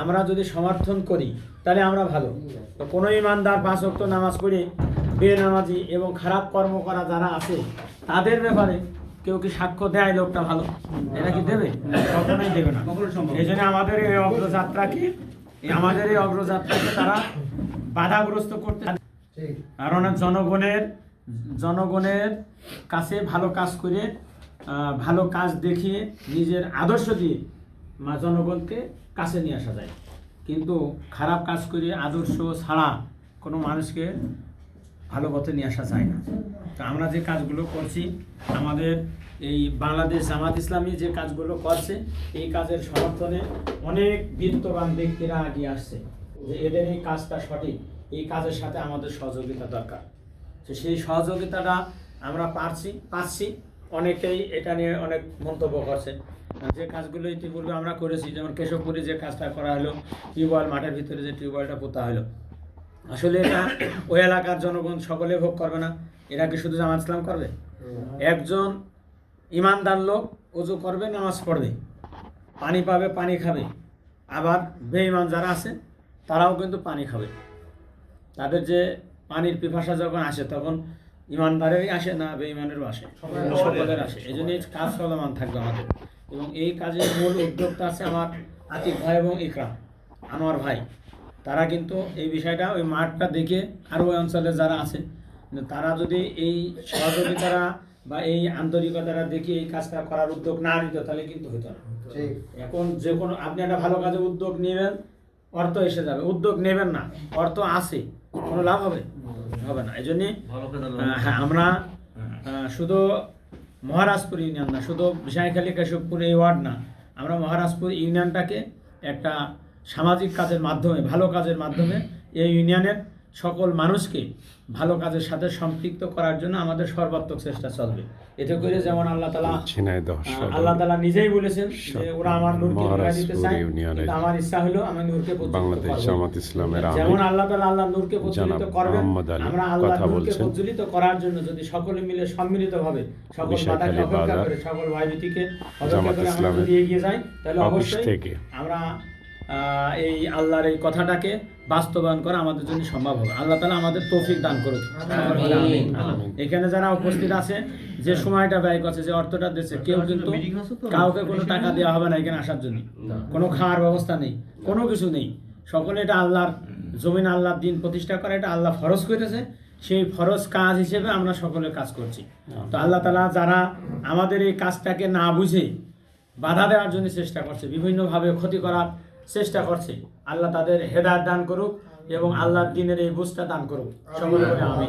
আমরা যদি সমর্থন করি তাহলে আমরা ভালো। তো কোনো ইমানদার পাঁচ ওয়াক্ত নামাজ পড়ে বেনামাজি এবং খারাপ কর্ম করা যারা আছে তাদের ব্যাপারে কেউ কি সাক্ষ্য দেয় লোকটা ভালো? এটা কি দেবে? কখনোই দেবে না। এই জন্য আমাদের এই অগ্রযাত্রাকে আমাদের এই অগ্রযাত্রাকে তারা বাধাগ্রস্ত করতে কারণ জনগণের জনগণের কাছে ভালো কাজ করে ভালো কাজ দেখিয়ে নিজের আদর্শ দিয়ে জনগণকে কাছে নিয়ে আসা যায়। কিন্তু খারাপ কাজ করে আদর্শ ছাড়া কোনো মানুষকে ভালো পথে নিয়ে আসা যায় না। তো আমরা যে কাজগুলো করছি, আমাদের এই বাংলাদেশ জামাত ইসলামী যে কাজগুলো করছে, এই কাজের সমর্থনে অনেক বিত্তবান ব্যক্তিরা এগিয়ে আসছে যে এদের এই কাজটা সঠিক, এই কাজের সাথে আমাদের সহযোগিতা দরকার। তো সেই সহযোগিতাটা আমরা পারছি, পাচ্ছি। অনেকেই এটা নিয়ে অনেক মন্তব্য করছে। যে কাজগুলো ইতিপূর্বে আমরা করেছি যেমন কেশবপুরে যে কাজটা করা হলো টিউবওয়েল মাঠের ভিতরে যে টিউবওয়েলটা পোতা হলো। আসলে এটা ওই এলাকার জনগণ সকলে ভোগ করবে না। এরা কি শুধু জামাত ইসলাম করবে? একজন ইমানদার লোক অজু করবে নামাজ পড়বে পানি পাবে পানি খাবে। আবার বেঈমান যারা আছে তারাও কিন্তু পানি খাবে। তাদের যে পানির পিপাসা যখন আসে তখন ইমানদারেরই আসে না বেঈমানেরও আসে। সকলের আসে। এই জন্য কাজ চলমান থাকবে আমাদের। এবং এই কাজের মূল উদ্যোক্তা আছে আমার আতিক ভাই এবং ইকরাম আনোয়ার ভাই। তারা কিন্তু এই বিষয়টা ওই মাঠটা দেখে আরও ওই অঞ্চলে যারা আছে তারা যদি এই সহযোগিতারা বা এই আন্তরিকতাটা দেখে এই কাজটা করার উদ্যোগ না নিত তাহলে কিন্তু হতো না। এখন যে কোনো আপনি একটা ভালো কাজে উদ্যোগ নেবেন অর্থ এসে যাবে। উদ্যোগ নেবেন না অর্থ আছে কোনো লাভ হবে? হবে না। এই জন্যে হ্যাঁ আমরা শুধু মহারাজপুর ইউনিয়ন না, শুধু বিশাখালী কেশবপুর এই ওয়ার্ড না, আমরা মহারাজপুর ইউনিয়নটাকে একটা সামাজিক কাজের মাধ্যমে, ভালো কাজের মাধ্যমে এই ইউনিয়নের সকল মানুষকে ভালো কাজের সাথে সম্পৃক্ত করার জন্য আমাদের সর্বাত্মক চেষ্টা চলবে। এতে করে যেমন আল্লাহ তালা আল্লাহ তালা নিজেই বলেছেন যে ওরা আমার নূরকে দিতে চায় আমার ইচ্ছা হলো আমি নূরকে বাংলাদেশ জামাত ইসলামের যেমন আল্লাহ তালা আল্লাহ নূরকে প্রজ্বলিত জনাব করবেন আমরা আল্লাহ নূরকে। প্রজ্বলিত করার জন্য যদি সকলে মিলে সম্মিলিত ভাবে সকল বাধাকে অপেক্ষা করে সকল ভয়ভীতিকে অপেক্ষা করে আমরা যদি এগিয়ে যাই তাহলে অবশ্যই আমরা এই আল্লাহর এই কথাটাকে বাস্তবায়ন করা আমাদের জন্য সম্ভব হবে। আল্লাহ তালা আমাদের তৌফিক দান করুক। এখানে যারা উপস্থিত আছে যে সময়টা ব্যয় করছে যে অর্থটা দিচ্ছে কেউ কিন্তু কাউকে কোনো টাকা দেওয়া হবে না এখানে আসার জন্য। কোনো খাওয়ার ব্যবস্থা নেই কোনো কিছু নেই। সকলে এটা আল্লাহর জমিন আল্লাহর দিন প্রতিষ্ঠা করা এটা আল্লাহ ফরজ করেছে। সেই ফরজ কাজ হিসেবে আমরা সকলে কাজ করছি। তো আল্লাহ তালা যারা আমাদের এই কাজটাকে না বুঝে বাধা দেওয়ার জন্য চেষ্টা করছে বিভিন্নভাবে ক্ষতি করার চেষ্টা করছি। আল্লাহ তাদের হেদায়ত দান করুক এবং আল্লাহর দিনের এই বুঝটা দান করুক। সকলে আমি